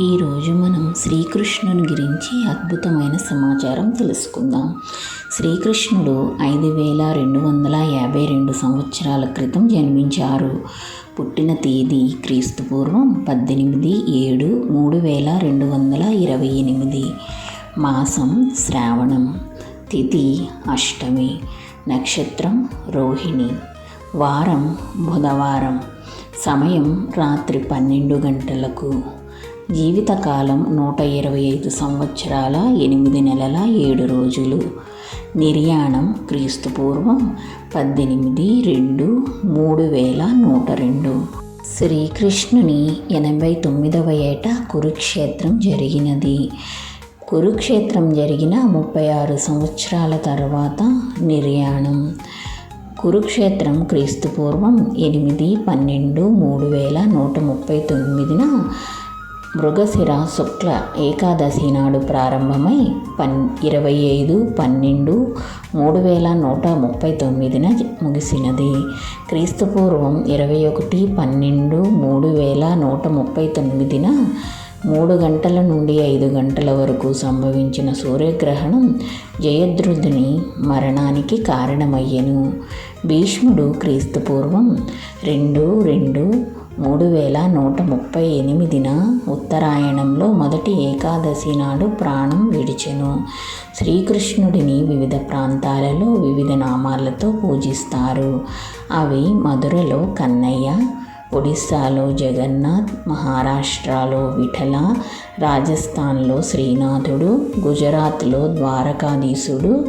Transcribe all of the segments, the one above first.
ఈరోజు మనం శ్రీకృష్ణుని గురించి అద్భుతమైన సమాచారం తెలుసుకుందాం. శ్రీకృష్ణుడు ఐదు వేల రెండు వందల యాభై రెండు సంవత్సరాల క్రితం జన్మించారు. పుట్టిన తేదీ క్రీస్తుపూర్వం పద్దెనిమిది ఏడు మూడు వేల రెండు వందల ఇరవై ఎనిమిది. మాసం శ్రావణం తిథి అష్టమి నక్షత్రం రోహిణి. వారం బుధవారం సమయం రాత్రి పన్నెండు గంటలకు. జీవితకాలం నూట ఇరవై ఐదు సంవత్సరాల ఎనిమిది నెలల ఏడు రోజులు. నిర్యాణం క్రీస్తుపూర్వం పద్దెనిమిది రెండు మూడు వేల నూట రెండు. శ్రీకృష్ణుని ఎనభై తొమ్మిదవ ఏట కురుక్షేత్రం జరిగినది. కురుక్షేత్రం జరిగిన ముప్పై ఆరు సంవత్సరాల తర్వాత నిర్యాణం. కురుక్షేత్రం క్రీస్తుపూర్వం ఎనిమిది పన్నెండు మూడు వేల నూట ముప్పై తొమ్మిదిన మృగశిర శుక్ల ఏకాదశి నాడు ప్రారంభమై పన్ ఇరవై ఐదు పన్నెండు మూడు వేల నూట ముప్పై తొమ్మిదిన ముగిసినది క్రీస్తుపూర్వం ఇరవై ఒకటి పన్నెండు మూడు వేల నూట ముప్పై తొమ్మిదిన మూడు గంటల నుండి ఐదు గంటల వరకు సంభవించిన సూర్యగ్రహణం జయద్రుధుని మరణానికి కారణమయ్యెను. భీష్ముడు క్రీస్తుపూర్వం రెండు రెండు మూడు వేల నూట ముప్పై ఎనిమిదిన ఉత్తరాయణంలో మొదటి ఏకాదశి నాడు ప్రాణం విడిచెను. శ్రీకృష్ణుడిని వివిధ ప్రాంతాలలో వివిధ నామాలతో పూజిస్తారు. అవి మధురలో కన్నయ్య ఒడిస్సాలో జగన్నాథ్ మహారాష్ట్రలో విఠల రాజస్థాన్లో శ్రీనాథుడు గుజరాత్లో ద్వారకాధీశుడు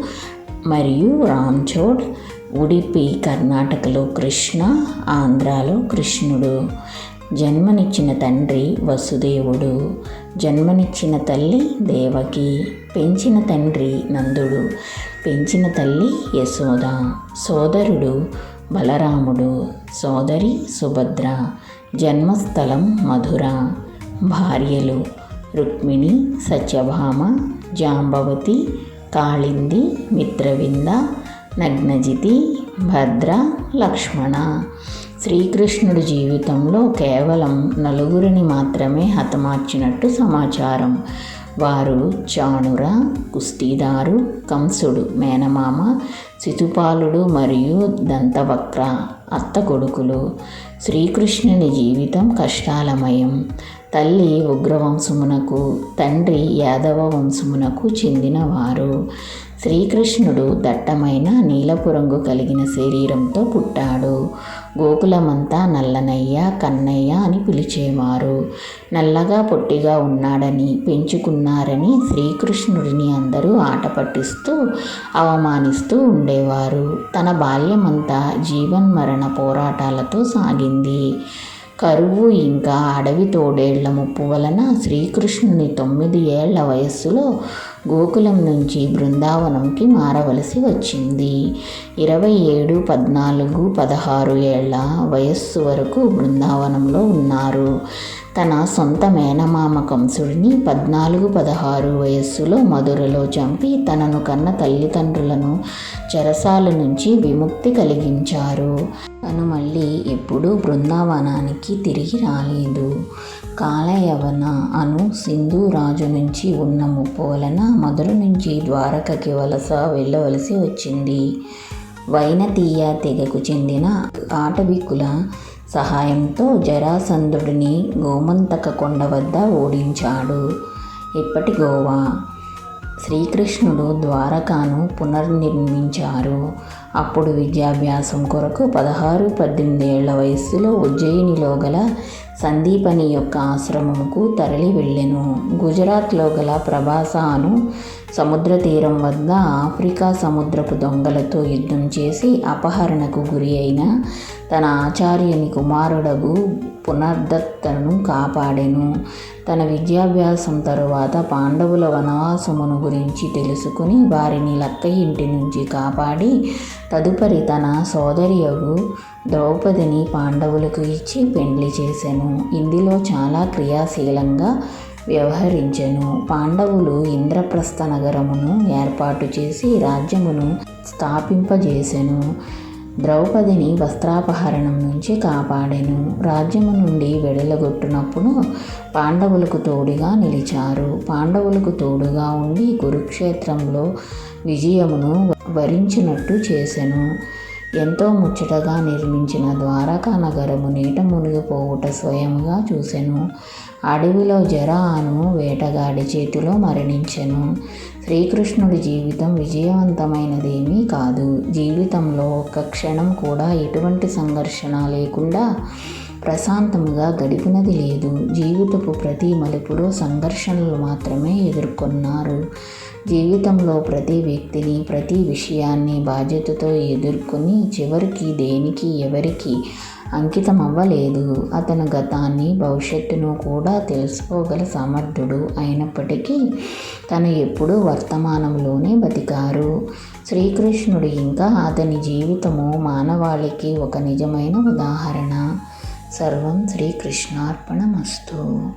మరియు రామ్చోడ్ ఉడిపి కర్ణాటకలో కృష్ణ ఆంధ్రాలో కృష్ణుడు. జన్మనిచ్చిన తండ్రి వసుదేవుడు. జన్మనిచ్చిన తల్లి దేవకి. పెంచిన తండ్రి నందుడు. పెంచిన తల్లి యశోద. సోదరుడు బలరాముడు. సోదరి సుభద్ర. జన్మస్థలం మధుర. భార్యలు రుక్మిణి సత్యభామ జాంబవతి కాళింది మిత్రవింద నగ్నజితి భద్ర లక్ష్మణ. శ్రీకృష్ణుడి జీవితంలో కేవలం నలుగురిని మాత్రమే హతమార్చినట్టు సమాచారం. వారు చాణుర కుస్తీదారు కంసుడు మేనమామ శిశుపాలుడు మరియు దంతవక్ర అత్త కొడుకులు. శ్రీకృష్ణుని జీవితం కష్టాలమయం. తల్లి ఉగ్రవంశమునకు తండ్రి యాదవ వంశమునకు చెందినవారు. శ్రీకృష్ణుడు దట్టమైన నీలపు రంగు కలిగిన శరీరంతో పుట్టాడు. గోకులమంతా నల్లనయ్య కన్నయ్య అని పిలిచేవారు. నల్లగా పొట్టిగా ఉన్నాడని పెంచుకున్నారని శ్రీకృష్ణుడిని అందరూ ఆట పట్టిస్తూ అవమానిస్తూ ఉండేవారు. తన బాల్యమంతా జీవన్మరణ పోరాటాలతో సాగింది. కరువు ఇంకా అడవి తోడేళ్ళ ముప్పు వలన శ్రీకృష్ణుని తొమ్మిది ఏళ్ళ వయస్సులో గోకులం నుంచి బృందావనంకి మారవలసి వచ్చింది. ఇరవై ఏడు పద్నాలుగు పదహారు ఏళ్ళ వయస్సు వరకు బృందావనంలో ఉన్నారు. తన సొంత మేనమామ కంసుడిని పద్నాలుగు పదహారు వయస్సులో మధురలో చంపి తనను కన్న తల్లిదండ్రులను చెరసాల నుంచి విముక్తి కలిగించారు. తను మళ్ళీ ఎప్పుడూ బృందావనానికి తిరిగి రాలేదు. కాలయవన అను సింధు రాజు నుంచి ఉన్న ముప్పు మధుర నుంచి ద్వారకకి వలస వెళ్ళవలసి వచ్చింది. వైనతీయ తెగకు చెందిన ఆటవికుల సహాయంతో జరాసంధుడిని గోమంతక కొండ వద్ద ఓడించాడు. ఇప్పటి గోవా. శ్రీకృష్ణుడు ద్వారకాను పునర్నిర్మించారు. అప్పుడు విద్యాభ్యాసం కొరకు పదహారు పద్దెనిమిది ఏళ్ళ వయస్సులో ఉజ్జయినిలో గల సందీపని యొక్క ఆశ్రమముకు తరలి వెళ్ళెను. గుజరాత్లో గల ప్రభాసాను సముద్ర తీరం వద్ద ఆఫ్రికా సముద్రపు దొంగలతో యుద్ధం చేసి అపహరణకు గురి అయిన తన ఆచార్యుని కుమారుడగు పునర్దత్తను కాపాడెను. తన విద్యాభ్యాసం తరువాత పాండవుల వనవాసమును గురించి తెలుసుకుని వారిని లక్క ఇంటి నుంచి కాపాడి తదుపరి తన సోదరియగు ద్రౌపదిని పాండవులకు ఇచ్చి పెండ్లి చేసెను. ఇందులో చాలా క్రియాశీలంగా వ్యవహరించెను. పాండవులు ఇంద్రప్రస్థ నగరమును ఏర్పాటు చేసి రాజ్యమును స్థాపింపజేసెను. ద్రౌపదిని వస్త్రాపహరణం నుంచి కాపాడెను. రాజ్యము నుండి వెడలగొట్టినప్పుడు పాండవులకు తోడుగా నిలిచారు. పాండవులకు తోడుగా ఉండి కురుక్షేత్రంలో విజయమును వరించినట్టు చేసెను. ఎంతో ముచ్చటగా నిర్మించిన ద్వారకా నగరము నీట మునిగిపోవుట స్వయంగా చూసెను. అడవిలో జరాను వేటగాడి చేతిలో మరణించెను. శ్రీకృష్ణుడి జీవితం విజయవంతమైనదేమీ కాదు. జీవితంలో ఒక్క క్షణం కూడా ఎటువంటి సంఘర్షణ లేకుండా ప్రశాంతముగా గడిపినది లేదు. జీవితపు ప్రతి మలుపులో సంఘర్షణలు మాత్రమే ఎదుర్కొన్నారు. జీవితంలో ప్రతి వ్యక్తిని ప్రతి విషయాన్ని బాధ్యతతో ఎదుర్కొని చివరికి దేనికి ఎవరికి అంకితం అవ్వలేదు అతను గతాన్ని భవిష్యత్తును కూడా తెలుసుకోగల సమర్థుడు అయినప్పటికీ తను ఎప్పుడూ వర్తమానంలోనే బతికారు. శ్రీకృష్ణుడు ఇంకా అతని జీవితము మానవాళికి ఒక నిజమైన ఉదాహరణ. సర్వం శ్రీకృష్ణార్పణమస్తు.